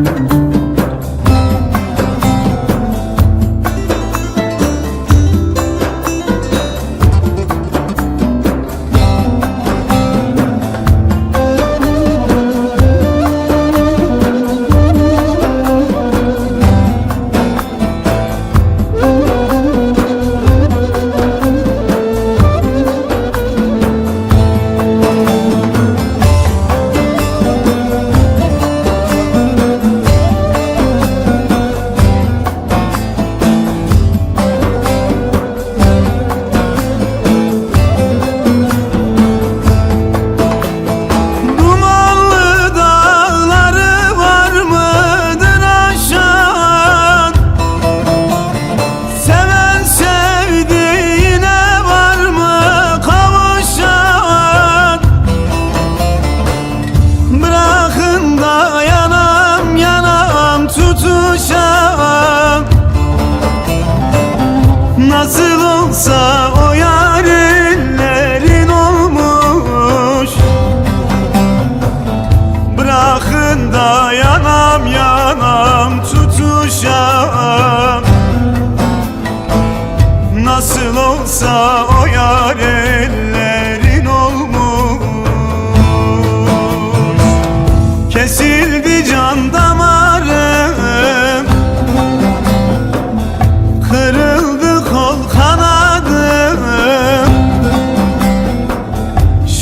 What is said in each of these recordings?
Mm-hmm.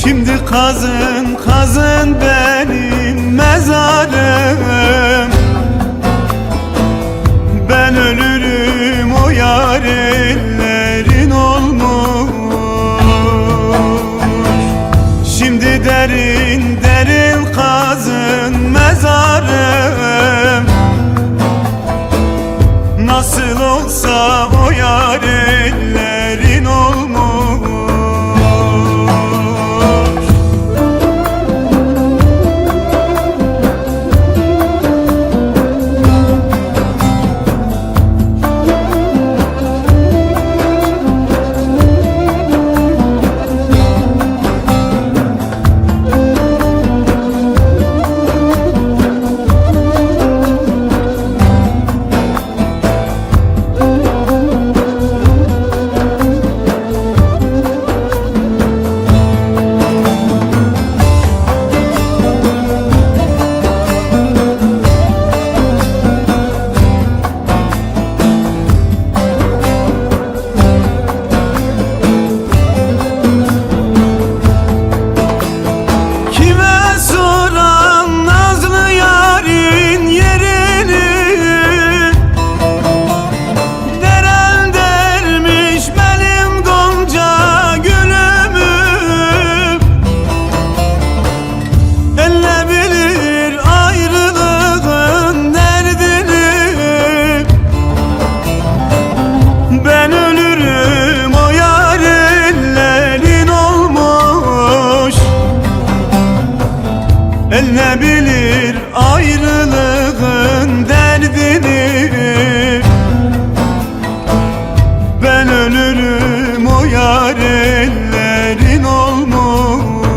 Şimdi kazın kazın benim mezarım El ne bilir ayrılığın derdini. Ben ölürüm o yar ellerin olmuş.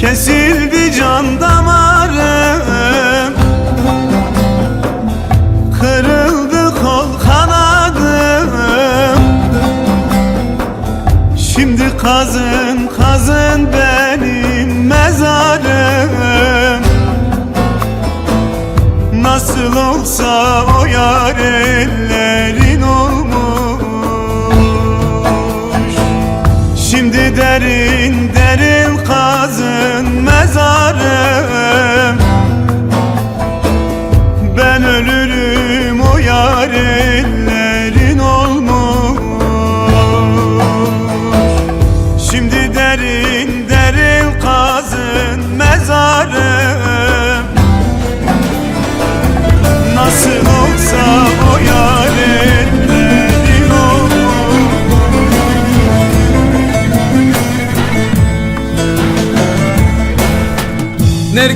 Kesildi can damarım. Kırıldı kol kanadım Şimdi kazın kazın benim Nasıl olsa o yar ellerin olmuş. Şimdi derin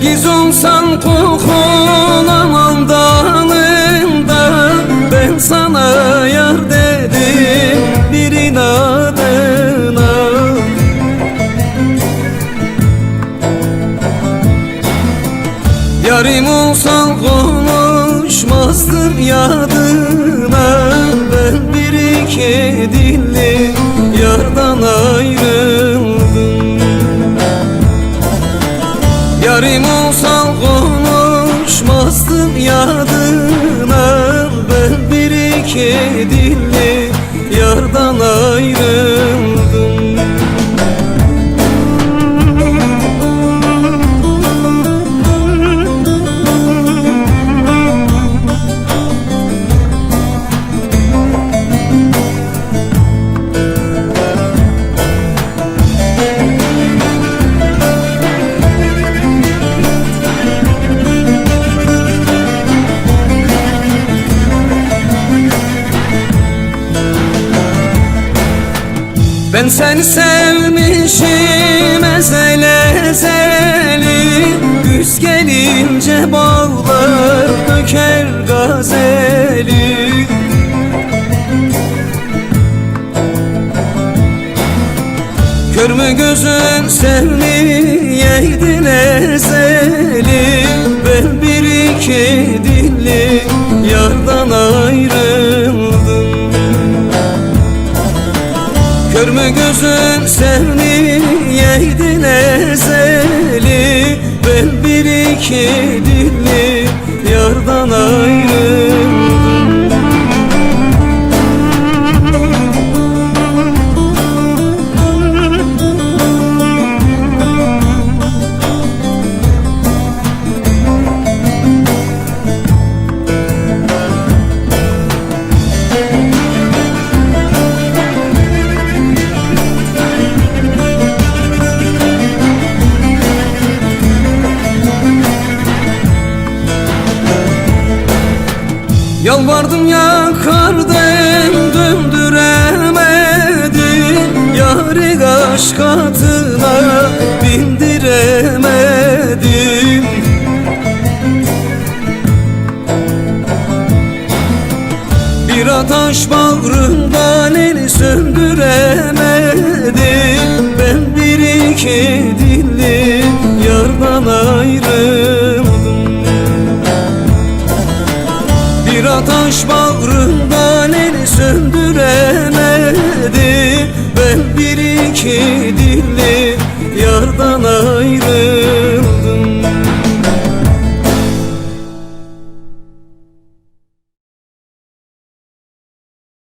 Nergiz olsan kokulamam dalında Ben sana yar dedim bir inadına. Yarim olsan konuşmazdım yadına Ben bir iki iki dilli yardan ayrıldım Ben seni sevmişim ezele ezeli. Güz gelince bağlar döker gazeli. Kör mü gözün sevmeyeydin ezeli? Ben bir iki dilli yardan ayrıldım Kör mü gözün sevmeyeydin ezeli Ben bir iki dilli iki dilli yardana